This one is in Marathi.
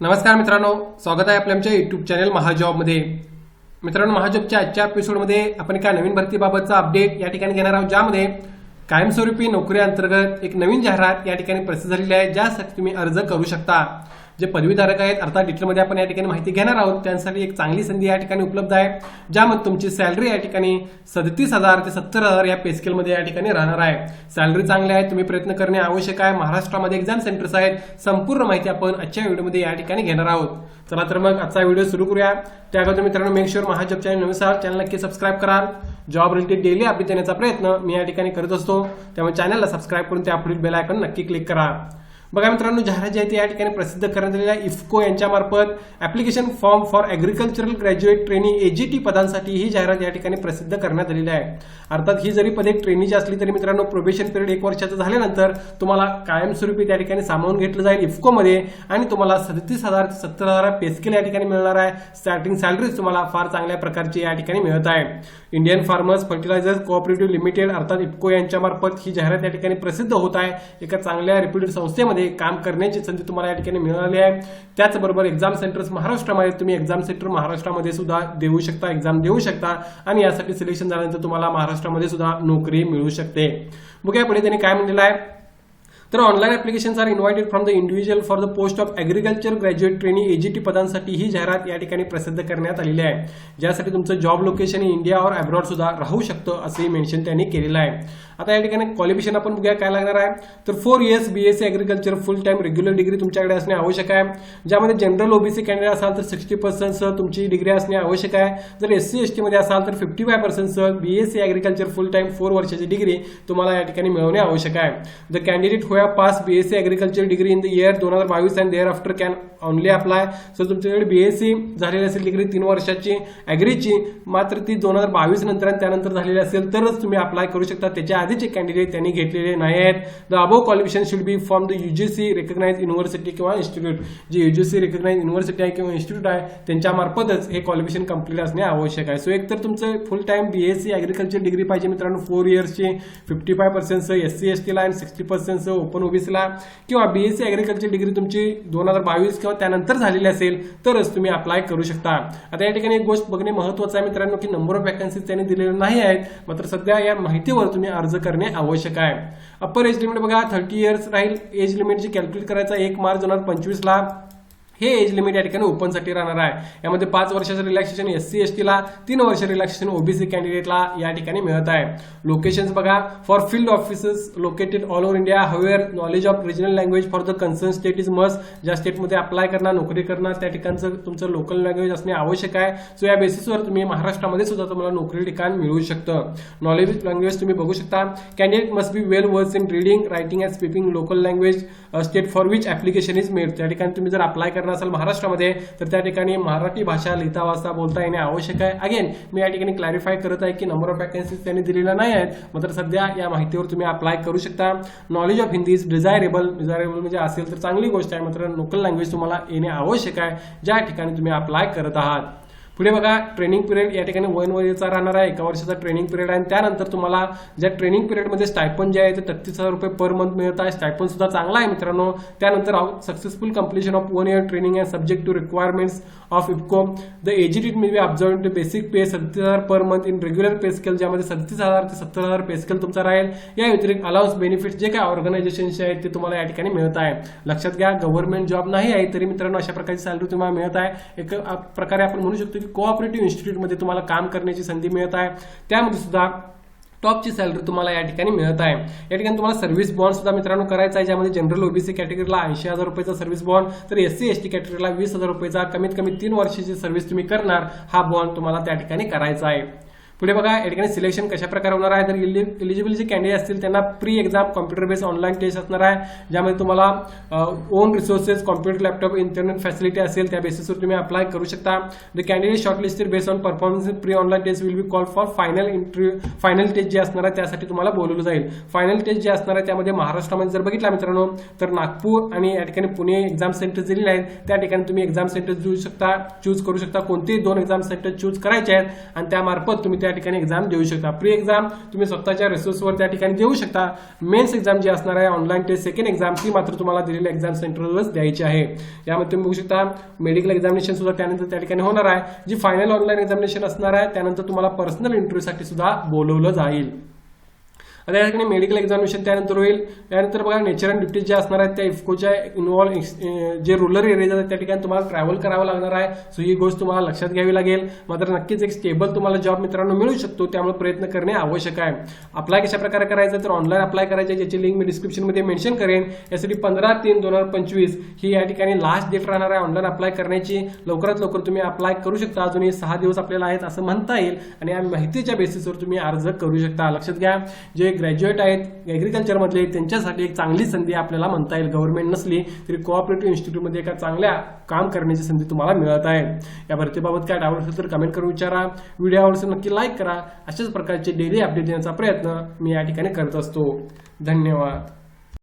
नमस्कार मित्रांनो स्वागत आहे आपल्या आमच्या युट्यूब चॅनल महाजॉबमध्ये. मित्रांनो महाजॉबच्या आजच्या एपिसोडमध्ये आपण एका नवीन भरतीबाबतचा अपडेट या ठिकाणी घेणार आहोत ज्यामध्ये कायमस्वरूपी नोकरी अंतर्गत एक नवीन जाहिरात या ठिकाणी प्रसिद्ध झालेली आहे ज्यासाठी तुम्ही अर्ज करू शकता. जे पदवीधारक आहेत अर्थात डिटेलमध्ये आपण या ठिकाणी माहिती घेणार आहोत त्यांसाठी एक चांगली संधी या ठिकाणी उपलब्ध आहे ज्यामध्ये तुमची सॅलरी या ठिकाणी सदतीस हजार ते सत्तर हजार या पेस्केलमध्ये या ठिकाणी राहणार आहे. सॅलरी चांगली आहे तुम्ही प्रयत्न करणे आवश्यक आहे. महाराष्ट्रामध्ये एक्झाम सेंटर्स आहेत संपूर्ण माहिती आपण आजच्या व्हिडिओमध्ये या ठिकाणी घेणार आहोत. चला तर मग आजचा व्हिडिओ सुरू करूया. त्या अगोदर मित्रांनो मेक शुअर महाजॉब चॅनल नवीन चॅनल नक्की सबस्क्राईब कराल जॉब रिलेटेड डेली अपडेट देण्याचा प्रयत्न मी या ठिकाणी करत असतो. त्यामुळे चॅनलला सबस्क्राईब करून त्या पुढील बेल आयकॉन नक्की क्लिक करा. बघा मित्रांनो जाहिरात जी आहे ती या ठिकाणी प्रसिद्ध करण्यात आलेली आहे इफ्को यांच्यामार्फत application application form for agricultural graduate training AGT पदांसाठी ही जाहिरात या ठिकाणी प्रसिद्ध करण्यात आलेली आहे. अर्थात ही जरी पदे ट्रेनिंगची असली तरी मित्रांनो प्रोबेशन पिरियड एक वर्षाचं झाल्यानंतर तुम्हाला कायमस्वरूपी त्या ठिकाणी सामावून घेतलं जाईल इफ्कोमध्ये आणि तुम्हाला सदतीस हजार ते सत्तर हजार पेस्केल या ठिकाणी मिळणार आहे. स्टार्टिंग सॅलरीज तुम्हाला फार चांगल्या प्रकारची या ठिकाणी मिळत आहे. Indian farmers fertilisers cooperative limited अर्थात इफ्को यांच्यामार्फत ही जाहिरात या ठिकाणी प्रसिद्ध होत आहे. एका चांगल्या रेप्युटेड संस्थेमध्ये काम करण्याची संधी तुम्हाला या ठिकाणी मिळाली आहे. त्याचबरोबर एक्झाम सेंटर्स महाराष्ट्रामध्ये तुम्ही एक्झाम सेंटर महाराष्ट्रामध्ये सुद्धा देऊ शकता एक्झाम देऊ शकता आणि यासाठी सिलेक्शन झाल्यानंतर तुम्हाला महाराष्ट्रामध्ये सुद्धा नोकरी मिळू शकते. बघूया पुढे त्यांनी काय म्हणलेलं आहे. तर online applications are invited from the individual for the post of agriculture graduate training AGT पदांसाठी ही जाहिरात या ठिकाणी प्रसिद्ध करण्यात आलेली आहे. ज्यासाठी तुमचं जॉब लोकेशन इंडिया और अब्रॉड सुद्धा राहू शकतं असंही मेन्शन त्यांनी केलेलं आहे. आता या ठिकाणी क्वालिफिकेशन आपण बघूया काय लागणार आहे. तर four years BSc agriculture full time regular degree तुमच्याकडे असणे आवश्यक आहे. ज्यामध्ये जनरल ओबीसी कॅन्डिडेट असाल तर सिक्स्टी पर्सेंटसह तुमची डिग्री असणे आवश्यक आहे. जर एस सी एस टीमध्ये असाल तर fifty five पर्सेंटसह BSc agriculture full time four वर्षाची डिग्री तुम्हाला या ठिकाणी मिळवणे आवश्यक आहे. The candidate who pass BSc agriculture degree in the year दोन हजार बावीस and thereafter can only apply sir तुमच्याकडे बीएससी झालेली असेल डिग्री तीन वर्षाची ॲग्रीची मात्र ती दोन हजार बावीस नंतर आणि त्यानंतर झालेली असेल तरच तुम्ही अप्लाय करू शकता. त्याच्या आधीचे कॅन्डिडेट त्यांनी घेतलेले नाही आहेत the above qualification should be from the UGC recognise university किंवा इन्स्टिट्यूट जी युजीसी रेकग्नाइज युनिव्हर्सिटी आहे किंवा इन्स्टिट्यूट आहे त्यांच्यामार्फतच हे क्वालिफिकेशन कंप्लीट असणे आवश्यक आहे. सो एक तर तुमचं full time BSc agriculture degree पाहिजे मित्रांनो फोर इयर्सची फिफ्टी फाय पर्सेंटचं एस सी एस टीला आणि सिक्स्टी पर्सेंटचं ओपन ओबीसीला किंवा बीएससी ऍग्रिकल्चर डिग्री तुमची दोन हजार बावीस किंवा त्यानंतर झालेली असेल तरच तुम्ही अप्लाय करू शकता. आता या ठिकाणी एक गोष्ट बघणे महत्वाचं आहे मित्रांनो की नंबर ऑफ वॅकन्सीज त्यांनी दिलेले नाही आहेत मात्र सध्या या माहितीवर तुम्ही अर्ज करणे आवश्यक आहे. अप्पर एज लिमिट बघा थर्टी इयर्स राहील. एज लिमिट जी कॅल्क्युलेट करायचा एक मार्च दोन हजार पंचवीसला. हे एज लिमिट या ठिकाणी ओपनसाठी राहणार आहे. यामध्ये पाच वर्षाचं रिलॅक्सेशन एस सी एस टीला तीन वर्ष रिलॅक्सेशन ओबीसी कॅन्डिडेटला या ठिकाणी मिळत आहे. लोकेशन्स बघा. For field offices located all over India where knowledge of regional language for the concern state is must ज्या स्टेटमध्ये अप्लाय करणार नोकरी करणार त्या ठिकाणचं तुमचं लोकल लँग्वेज असणे आवश्यक आहे. सो या बेसिसवर तुम्ही महाराष्ट्रामध्ये सुद्धा तुम्हाला नोकरी ठिकाण मिळू शकतं. नॉलेज लँग्वेज तुम्ही बघू शकता. Candidate must be well versed in reading writing and speaking local language state for which application is made त्या ठिकाणी तुम्ही जर अप्लाय करणार असाल महाराष्ट्रामध्ये तर त्या ठिकाणी मराठी भाषा लिहिता वाचता बोलता येणे आवश्यक आहे. अगेन मी या ठिकाणी क्लॅरिफाय करत आहे की नंबर ऑफ वॅकन्सीज त्यांनी दिलेल्या नाही आहेत मात्र सध्या या माहितीवर तुम्ही अप्लाय करू शकता. Knowledge of Hindi is desirable desirable म्हणजे असेल तर चांगली गोष्ट आहे मात्र लोकल लँग्वेज तुम्हाला येणे आवश्यक आहे ज्या ठिकाणी तुम्ही अप्लाय करत आहात. पुढे बघा ट्रेनिंग पिरियड या ठिकाणी वन वयचा राहणार आहे एका वर्षाचा ट्रेनिंग पिरियड आहे. आणि त्यानंतर तुम्हाला ज्या ट्रेनिंग पिरियडमध्ये स्टायपन जे आहे ते तत्तीस हजार रुपये पर मंथ मिळत आहे. स्टायपन सुद्धा चांगला आहे मित्रांनो. त्यानंतर successful completion of one year training and subject to requirements of IFFCO the agitated may be observe to basic pay सत्तीस हजार per month in regular pay scale ज्यामध्ये सत्तीस हजार ते सत्तर हजार पे स्केल तुमचा राहील. या व्यतिरिक्त अलाउन्स बेनिफिट जे काय ऑर्गनायझेशनचे आहेत ते तुम्हाला या ठिकाणी मिळत आहे. लक्षात घ्या गव्हर्नमेंट जॉब नाही आहे तरी मित्रांनो अशा प्रकारची सॅलरी तुम्हाला मिळत आहे. एक प्रकारे आपण म्हणू शकतो की कोऑपरेटिव्ह इन्स्टिट्यूटमध्ये तुम्हाला काम करण्याची संधी मिळत आहे. त्यामध्ये सुद्धा टॉपची सॅलरी तुम्हाला या ठिकाणी मिळत आहे. या ठिकाणी तुम्हाला सर्व्हिस बॉन्ड सुद्धा मित्रांनो करायचा आहे ज्यामध्ये जनरल ओबीसी कॅटेगरीला ऐंशी हजार रुपयाचा सर्व्हिस बॉन्ड तर एस सी एस टी कॅटेगरीला वीस हजार रुपयाचा कमीत कमी तीन वर्षाची सर्व्हिस तुम्ही करणार हा बॉन्ड तुम्हाला त्या ठिकाणी करायचा आहे. पुढे बघा या ठिकाणी सिलेक्शन कशा प्रकारे होणार आहे? तर इलिजिबल जे कॅन्डिडेट असतील त्यांना pre exam computer based online test असणार आहे. ज्यामध्ये तुम्हाला own resources computer laptop internet facility असेल त्या बेसिसवर तुम्ही अप्लाय करू शकता. The candidate shortlisted based on performance pre online test will be call for final interview final test जे असणार आहे त्यासाठी तुम्हाला बोलवलं जाईल. फायनल टेस्ट जे असणार आहे त्यामध्ये महाराष्ट्रामध्ये जर बघितला मित्रांनो तर नागपूर आणि या ठिकाणी पुणे एक्झाम सेंटर दिलेले आहेत. त्या ठिकाणी तुम्ही एक्झाम सेंटर देऊ शकता चूज करू शकता. कोणतेही दोन एक्झाम सेंटर चूज करायचे आहेत आणि त्यामार्फत तुम्ही त्या त्या ठिकाणी एक्झाम देऊ शकता. प्री एक्झाम तुम्ही स्वतःच्या रिसोर्सवर त्या ठिकाणी देऊ शकता. मेन्स एक्झाम जी असणार आहे ऑनलाईन टेस्ट सेकंड एक्झाम ती मात्र तुम्हाला दिलेल्या एक्झाम सेंटरवरच द्यायची आहे. यामध्ये तुम्ही बघू शकता मेडिकल एक्झामिनेशन सुद्धा त्यानंतर त्या ठिकाणी होणार आहे. जी फायनल ऑनलाईन एक्झामिनेशन असणार आहे त्यानंतर तुम्हाला पर्सनल इंटरव्ह्यूसाठी सुद्धा बोलवलं जाईल. आता या ठिकाणी मेडिकल एक्झामिनेशन त्यानंतर होईल. त्यानंतर बघा नेचर अँड ड्युटीज ज्या असणार आहेत त्या इफकोच्या इन्व्हॉल्व eh, जे रुरल एरियाज आहेत त्या ठिकाणी तुम्हाला ट्रॅव्हल करावं लागणार आहे. सो ही गोष्ट तुम्हाला लक्षात घ्यावी लागेल. मात्र नक्कीच एक स्टेबल तुम्हाला जॉब मित्रांनो मिळू शकतो त्यामुळे प्रयत्न करणे आवश्यक आहे. अप्लाय कशा प्रकारे करायचं? तर ऑनलाईन अप्लाय करायचं ज्याची लिंक मी डिस्क्रिप्शनमध्ये मेन्शन करेन. यासाठी पंधरा तीन दोन हजार पंचवीस ही या ठिकाणी लास्ट डेट राहणार आहे ऑनलाईन अप्लाय करण्याची. लवकरात लवकर तुम्ही अप्लाय करू शकता. अजूनही सहा दिवस आपल्याला आहेत असं म्हणता येईल. आणि या माहितीच्या बेसिसवर तुम्ही अर्ज करू शकता. लक्षात घ्या. जे ग्रॅज्युएट आहेत ॲग्रिकल्चरमधले त्यांच्यासाठी एक चांगली संधी आपल्याला म्हणता येईल. गव्हर्नमेंट नसली तरी कोऑपरेटिव्ह इन्स्टिट्यूटमध्ये एका चांगल्या काम करण्याची संधी तुम्हाला मिळत आहे. या भरतीबाबत काय डाऊट असेल तर कमेंट करून विचारा. व्हिडिओ आवडसेल नक्की लाईक करा. अशाच प्रकारचे डेली अपडेट देण्याचा प्रयत्न मी या ठिकाणी करत असतो. धन्यवाद.